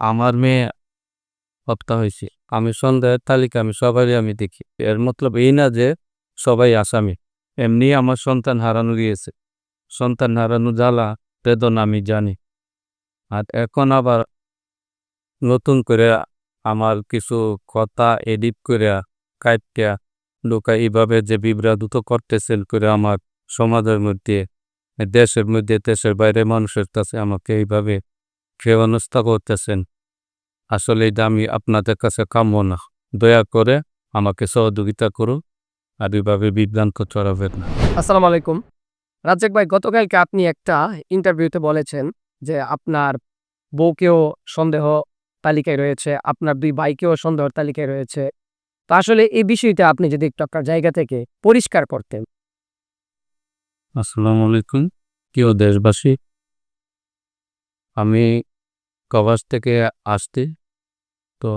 আমার মেয়ে হত্যা হয়েছে। আমি সন্দেহের তালিকা আমি সবারই আমি দেখি। এর মতলব এই না যে সবাই আসামি। এমনি আমার সন্তান হারানো গিয়েছে। সন্তান হারানো জ্বালা, বেদনা আমি জানি। আর এখন আবার নতুন করে আমার কিছু কথা এডিট করে কাইপটা লোকা এইভাবে যে বিভ্রান্ত করতেছেন করে আমার সমাজের মধ্যে, দেশের মধ্যে, দেশের বাইরে মানুষের কাছে আমাকে এইভাবে খেয়ানস্থা করতেছেন। আসলে এটা আমি আপনাদের কাছে কাম্য না। দয়া করে আমাকে সহযোগিতা করুন আর এইভাবে বিভ্রান্ত চড়াবেন না। আসসালামু আলাইকুম। রাজ্জাক ভাই গতকালকে আপনি একটা ইন্টারভিউতে বলেছেন যে আপনার বউকেও সন্দেহ তালিকায় রয়েছে আপনার দুই ভাইকেও সন্দেহের তালিকায় রয়েছে। তো আসলে এই বিষয়টা আপনি যদি একটু আপনার জায়গা থেকে পরিষ্কার করতেন। আসসালামু আলাইকুম। প্রিয় দেশবাসী? আমি কবাস থেকে আসছি তো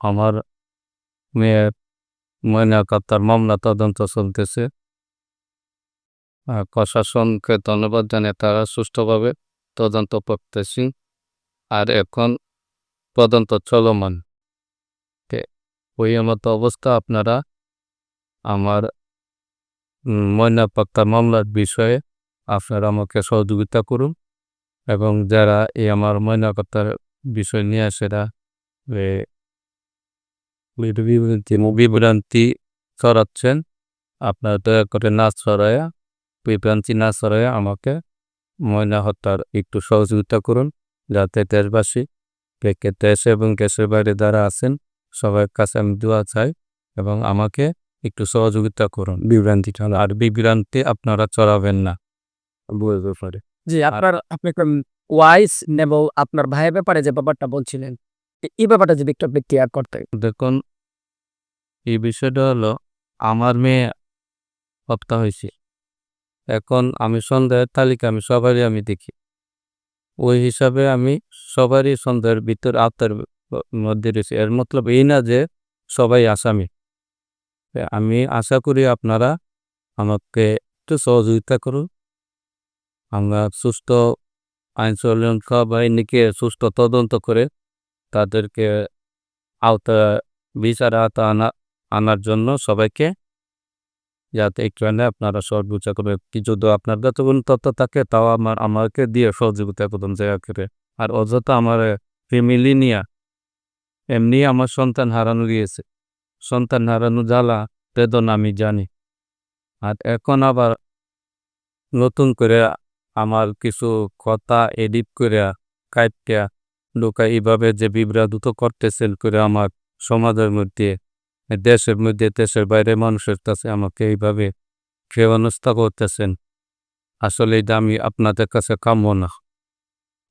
আমার মেয়ের ময়না কাত্তার মামলা তদন্ত চলতেছে। প্রশাসনকে ধন্যবাদ জানিয়ে তারা সুষ্ঠুভাবে তদন্ত করতেছি আর এখন তদন্ত চলমান। ওই মতো অবস্থা আপনারা আমার উম, ময়না পাক্তা মামলার বিষয়ে আপনারা আমাকে সহযোগিতা করুন। এবং যারা এই আমার ময়না পাক্তার বিষয় নিয়ে সেটা বিভ্রান্তি ছড়াচ্ছেন, আপনারা দয়া করে না ছড়ায়া, বিভ্রান্তি না ছড়ায়া আমাকে ময়না হত্যার একটু সহযোগিতা করুন, যাতে দেশবাসী দেশ এবং দেশের বাইরে যারা আছেন, সবার কাছে আমি দোয়া চাই এবং আমাকে একটু সহযোগিতা করুন। বিভ্রান্তি আর বিভ্রান্তি আপনারা চড়াবেন না। বুঝতে পারে। জি আপনার আপনি ওয়াইস এবং আপনার ভাইয়ের ব্যাপারে যে ব্যাপারটা বলছিলেন এই ব্যাপারটা যদি একটু আপনি ক্লিয়ার করতেন দেখুন এই বিষয়টা হলো আমার মেয়ে হত্যা হয়েছে। এখন আমি সন্দেহের তালিকা আমি সবারই আমি দেখি। ওই হিসাবে আমি সবারই সন্দেহের ভিতর আত্মার মধ্যে রয়েছে। এর মতলব এই না যে সবাই আসামি। আমি আশা করি আপনারা আমাকে একটু সহযোগিতা করুন। আমরা সুস্থ আইন শৃঙ্খলা বাহিনীকে সুস্থ তদন্ত করে তাদেরকে আওতা বিচার আওতা আনা, আনার জন্য সবাইকে যাতে এনে আপনারা সহযোগিতা করবে কি যদি আপনার কাছে কোনো তথ্য থাকে তাও আমার, আমাকে দিয়ে সহযোগিতা করুন জায়গা করে আর অযথা আমার ফ্যামিলি নিয়ে, এমনি আমার সন্তান হারানো গিয়েছে। সন্তান হারানো জ্বালা, বেদনা আমি জানি। আর এখন আবার নতুন করে আমার কিছু কথা এডিট করে কাইপটা লোকা এইভাবে যে বিভ্রান্ত করতেছেন করে আমার সমাজের মধ্যে, দেশের মধ্যে, দেশের বাইরে মানুষের কাছে আমাকে এইভাবে খেয়ানস্থা করতেছেন। আসলে এটা আমি আপনাদের কাছে কাম্য না।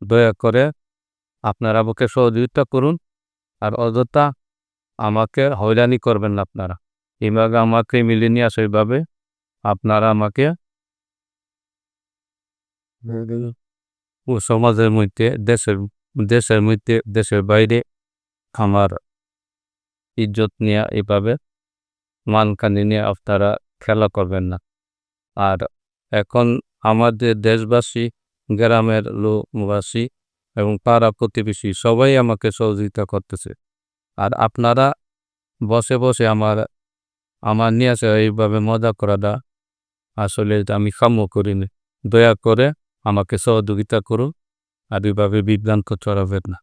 দয়া করে আপনারা আমাকে সহযোগিতা করুন আর অযথা আমাকে হয়রানি করবেন না আপনারা। এইভাবে আমাকে মিলে নিয়ে আসে এইভাবে আপনারা আমাকে ও সমাজের মধ্যে, দেশের দেশের মধ্যে, দেশের বাইরে আমার ইজ্জত নিয়ে এইভাবে মানকানি নিয়ে আপনারা খেলা করবেন না। আর এখন আমাদের দেশবাসী, গ্রামের লোকবাসী এবং পাড়া প্রতিবেশী সবাই আমাকে সহযোগিতা করতেছে। আর আপনারা বসে বসে আমার আমার নিয়ে আসে এইভাবে মজা করাটা আসলে আমি কাম্য করিনি। দয়া করে আমাকে সহযোগিতা করুন। আর এভাবে বিভ্রান্ত চড়াবেন না।